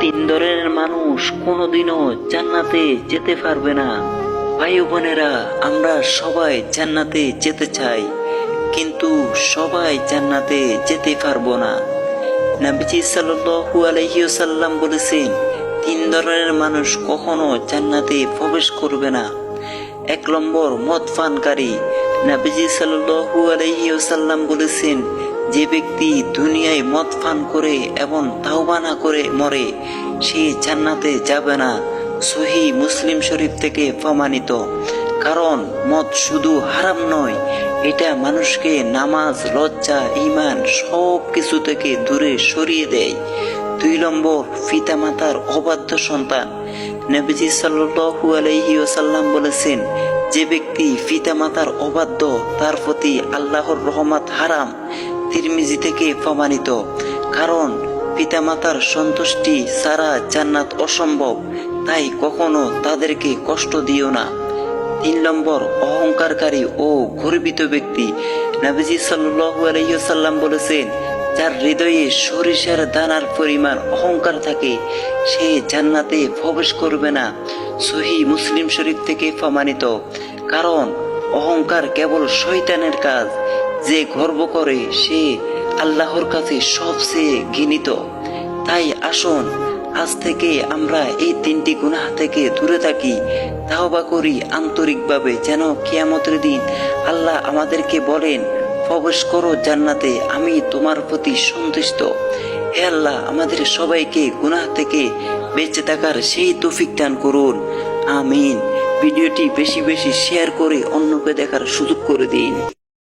তিন ধরনের মানুষ কোনোদিনও জান্নাতে যেতে পারবে না। ভাই বোনেরা, আমরা সবাই জান্নাতে যেতে চাই, কিন্তু সবাই জান্নাতে যেতে পারব না। নবীজি সাল্লাল্লাহু আলাইহি ওয়াসাল্লাম বলেছেন তিন ধরনের মানুষ কখনো জান্নাতে প্রবেশ করবে না। এক নম্বর মদ পানকারী। নবীজি সাল্লাল্লাহু আলাইহি ওয়াসাল্লাম বলেছেন যে ব্যক্তি দুনিয়ায় মদ পান করে এবং তাওবা না করে মরে, সে জান্নাতে যাবে না। সহি মুসলিম শরীফ থেকে প্রমাণিত। কারণ মদ শুধু হারাম নয়, এটা মানুষকে নামাজ, লজ্জা ইমান সব কিছু থেকে দূরে সরিয়ে দেয়। দুই নম্বর, পিতামাতার অবাধ্য সন্তান। নবীজি সাল্লু আলাইহি ওসাল্লাম বলেছেন, যে ব্যক্তি পিতামাতার অবাধ্য, তার প্রতি আল্লাহর রহমত হারাম। তিরমিজি থেকে প্রমাণিত, কারণ পিতামাতার সন্তুষ্টি সারা জান্নাত অসম্ভব, তাই কখনো তাদেরকে কষ্ট দিও না। তিন নম্বর, অহংকারকারী ও গর্বিত ব্যক্তি। নবীজি সাল্লু আলাইসাল্লাম বলেছেন, যার হৃদয়ে সরিষার দানার পরিমাণ অহংকার থাকে, সে জান্নাতে প্রবেশ করবে না। সহি মুসলিম শরীফ থেকে প্রমাণিত, কারণ অহংকার কেবল শয়তানের কাজ। যে গর্ব করে, সে আল্লাহর কাছে সবচেয়ে ঘৃণিত। তাই আসুন, আজ থেকে আমরা এই তিনটি গুনাহ থেকে দূরে থাকি। তাওবা করি আন্তরিকভাবে, যেন কিয়ামতের দিন আল্লাহ আমাদেরকে বলেন, প্রবেশ করো জান্নাতে, আমি তোমার প্রতি সন্তুষ্ট। হে আল্লাহ, আমাদের সবাইকে গুনাহ থেকে বেঁচে থাকার সেই তৌফিক দান করুন। আমিন। ভিডিওটি বেশি বেশি শেয়ার করে অন্যকে দেখার সুযোগ করে দিন।